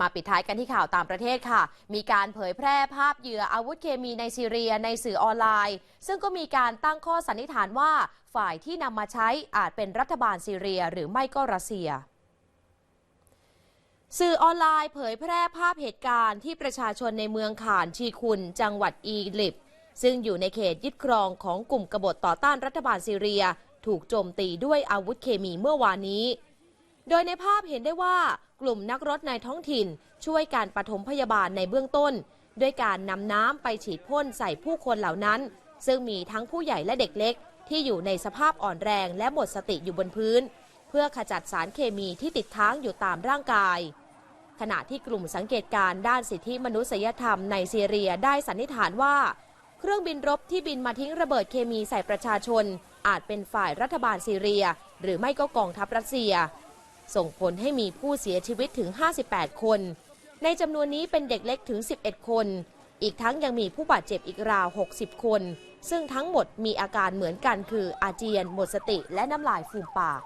มาปิดท้ายกันที่ข่าวต่างประเทศค่ะ มีการเผยแพร่ภาพเหยื่ออาวุธเคมีในซีเรียในสื่อออนไลน์ ซึ่งก็มีการตั้งข้อสันนิษฐานว่าฝ่ายที่นำมาใช้อาจเป็นรัฐบาลซีเรียหรือไม่ก็รัสเซียสื่อออนไลน์เผยแพร่ภาพเหตุการณ์ที่ประชาชนในเมืองขานชีคุนจังหวัดอีลิป ซึ่งอยู่ในเขตยึดครองของกลุ่มกบฏต่อต้านรัฐบาลซีเรีย ถูกโจมตีด้วยอาวุธเคมีเมื่อวานนี้ โดยในภาพเห็นได้ว่ากลุ่มนักรถในท้องถิ่น ช่วยการปฐมพยาบาลในเบื้องต้น ด้วยการนำน้ำไปฉีดพ่นใส่ผู้คนเหล่านั้น ซึ่งมีทั้งผู้ใหญ่และเด็กเล็ก ที่อยู่ในสภาพอ่อนแรงและหมดสติอยู่บนพื้น เพื่อขจัดสารเคมีที่ติดค้างอยู่ตามร่างกาย ขณะที่กลุ่มสังเกตการณ์ด้านสิทธิมนุษยธรรมในซีเรียได้สันนิษฐานว่า เครื่องบินรบที่บินมาทิ้งระเบิดเคมีใส่ประชาชน อาจเป็นฝ่ายรัฐบาลซีเรีย หรือไม่ก็กองทัพรัสเซีย ส่งผลให้มีผู้เสียชีวิตถึง 58 คน ในจำนวนนี้เป็นเด็กเล็กถึง 11 คน อีกทั้งยังมีผู้บาดเจ็บอีกราว 60 คน ซึ่งทั้งหมดมีอาการเหมือนกันคืออาเจียน หมดสติ และน้ำลายฟูมปาก